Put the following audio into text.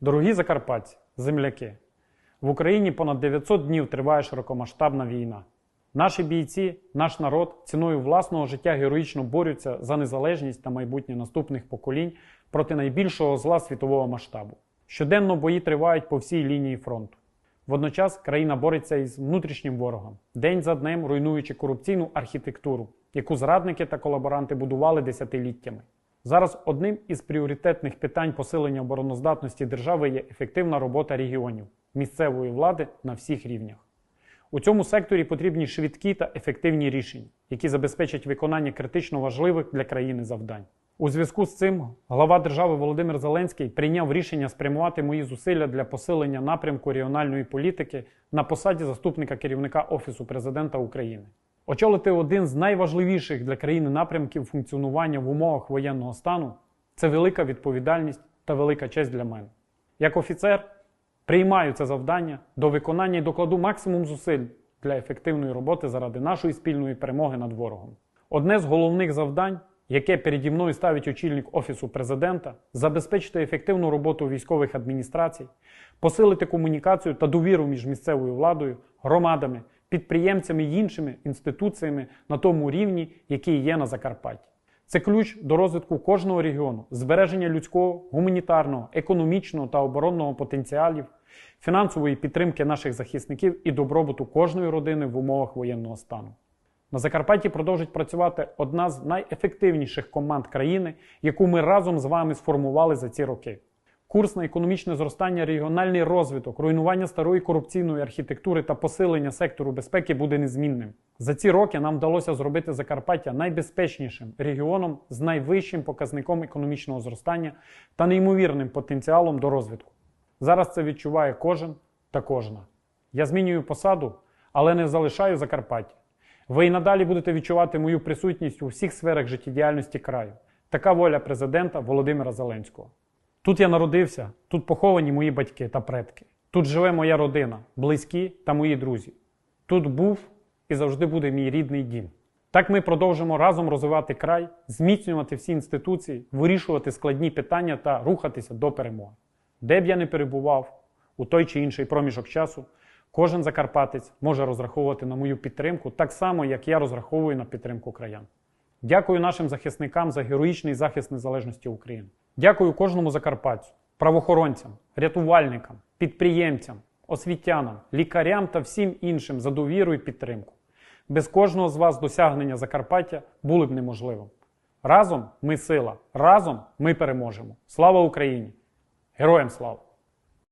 Дорогі закарпатці, земляки, в Україні понад 900 днів триває широкомасштабна війна. Наші бійці, наш народ ціною власного життя героїчно борються за незалежність та майбутнє наступних поколінь проти найбільшого зла світового масштабу. Щоденно бої тривають по всій лінії фронту. Водночас країна бореться із внутрішнім ворогом, день за днем руйнуючи корупційну архітектуру, яку зрадники та колаборанти будували десятиліттями. Зараз одним із пріоритетних питань посилення обороноздатності держави є ефективна робота регіонів, місцевої влади на всіх рівнях. У цьому секторі потрібні швидкі та ефективні рішення, які забезпечать виконання критично важливих для країни завдань. У зв'язку з цим глава держави Володимир Зеленський прийняв рішення спрямувати мої зусилля для посилення напрямку регіональної політики на посаді заступника керівника Офісу президента України. Очолити один з найважливіших для країни напрямків функціонування в умовах воєнного стану це велика відповідальність та велика честь для мене. Як офіцер приймаю це завдання до виконання і докладу максимум зусиль для ефективної роботи заради нашої спільної перемоги над ворогом. Одне з головних завдань, яке переді мною ставить очільник Офісу президента, забезпечити ефективну роботу військових адміністрацій, посилити комунікацію та довіру між місцевою владою, громадами, підприємцями і іншими інституціями на тому рівні, який є на Закарпатті. Це ключ до розвитку кожного регіону, збереження людського, гуманітарного, економічного та оборонного потенціалів, фінансової підтримки наших захисників і добробуту кожної родини в умовах воєнного стану. На Закарпатті продовжить працювати одна з найефективніших команд країни, яку ми разом з вами сформували за ці роки. Курс на економічне зростання, регіональний розвиток, руйнування старої корупційної архітектури та посилення сектору безпеки буде незмінним. За ці роки нам вдалося зробити Закарпаття найбезпечнішим регіоном з найвищим показником економічного зростання та неймовірним потенціалом до розвитку. Зараз це відчуває кожен та кожна. Я змінюю посаду, але не залишаю Закарпаття. Ви і надалі будете відчувати мою присутність у всіх сферах життєдіяльності краю. Така воля президента Володимира Зеленського. Тут я народився, тут поховані мої батьки та предки. Тут живе моя родина, близькі та мої друзі. Тут був і завжди буде мій рідний дім. Так ми продовжимо разом розвивати край, зміцнювати всі інституції, вирішувати складні питання та рухатися до перемоги. Де б я не перебував у той чи інший проміжок часу, кожен закарпатець може розраховувати на мою підтримку так само, як я розраховую на підтримку краян. Дякую нашим захисникам за героїчний захист незалежності України. Дякую кожному закарпатцю, правоохоронцям, рятувальникам, підприємцям, освітянам, лікарям та всім іншим за довіру і підтримку. Без кожного з вас досягнення Закарпаття були б неможливим. Разом ми сила, разом ми переможемо. Слава Україні! Героям слава!